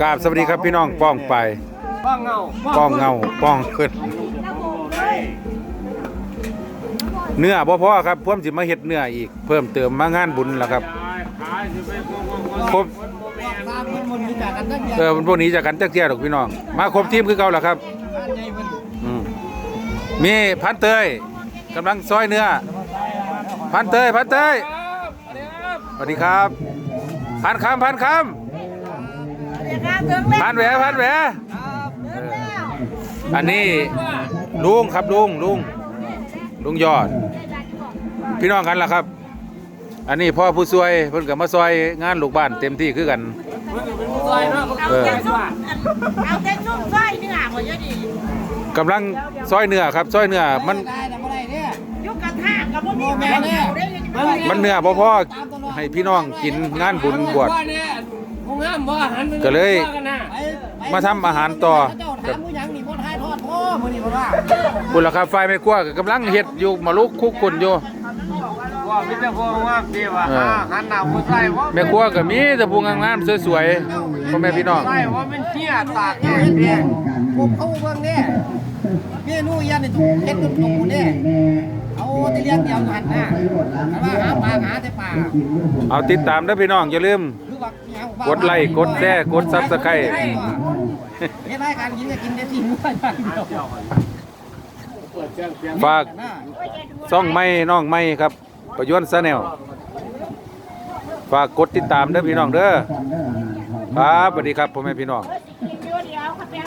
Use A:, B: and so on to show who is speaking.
A: กราบสวัสดีครับพี่น้องป้องไป
B: ป้องเงา
A: ป้องเงาป้องขึ้น เนื้อบ่พอครับพ่วมสิมาเฮ็ดเนื้ออีก เพิ่มเติมมางานบุญแล้วครับ
B: ขายสิไปพวก
A: ครบเออมันพวกนี้จากกันจักเที่ยดอกพี่น้อง มาครบทีมคือเก่าแล้วครับมมีพันเตยกำลังซอยเนื้อ พันเตยพันเตยสวัสดีครับ พันคำพันคำพันแหวพันแหวเอออันนี้ลุงครับลุงลุงลุงยอด พี่น้องกันล่ะครับ อันนี้พ่อผู้ช่วยเพิ่นก็มาซอยงานลูกบ้านเต็มที่คือกัน
B: ซอยเนาะ
A: เออ
C: เอาแต่นุ่มไส้เนื้อหมดเยอะดี
A: กำลังซอยเนื้อครับซอยเนื้อมัน
D: ได้แต่บ่ได้เนี่ย
C: ยุกกระทะกับพวกนี้แม่เนี่ยได้ยินไหม
A: มันเนื้อบ่พอให้พี่น้องกินงานบุญบวช
B: เนี่ยคงห้ามบ่อาหาร
A: ก็เลย
B: กันนะ
A: มาทำอาหารต่อ
D: เจ้าถามผู้หยังนี่บ่ทายทอดพ่อมื้อนี้บ่ว่า
A: บุญละครับไฟไม่กลัวก็กำลังเฮ็ดอยู่มาลุกคุกคุนอยู่
B: ว่ามีแต่พวกงามดีว่า
A: เออ
B: หันหน้าผู้ใส่ว่า
A: แม่ครัวก็มีแต่ผู้งามๆสวยๆพ่อแม่พี่น้อง
B: ใส่ว่ามันเหี้ยตากแด
D: เจ้า
B: ด
D: เฮ็ด
B: แด
D: เพีย
B: ง
D: งผมเข้าเบิ่งเนี่ยเมนูยันนี่ถูกเฮ็ดกับหนูเนี่ยเอาแต่เลี้ยงเดียวกันนะแต่ว่าหาปลาหาแต่ปลา
A: เอาติดตามเด้อพี่น้องอย่าลืม
D: คือว่าก
A: ดไลค์กดแชร์กด Subscribe
D: เฮ็ดรายการกินก็กินได้ที่มื้อเดียว
A: ฝากซ่องไม้น้องไม้ครับ ประยวนซะแนวฝากกดติดตามเด้อพี่น้องเด้อครับสวัสดีครับพ่อแม่พี่น้อง
C: เ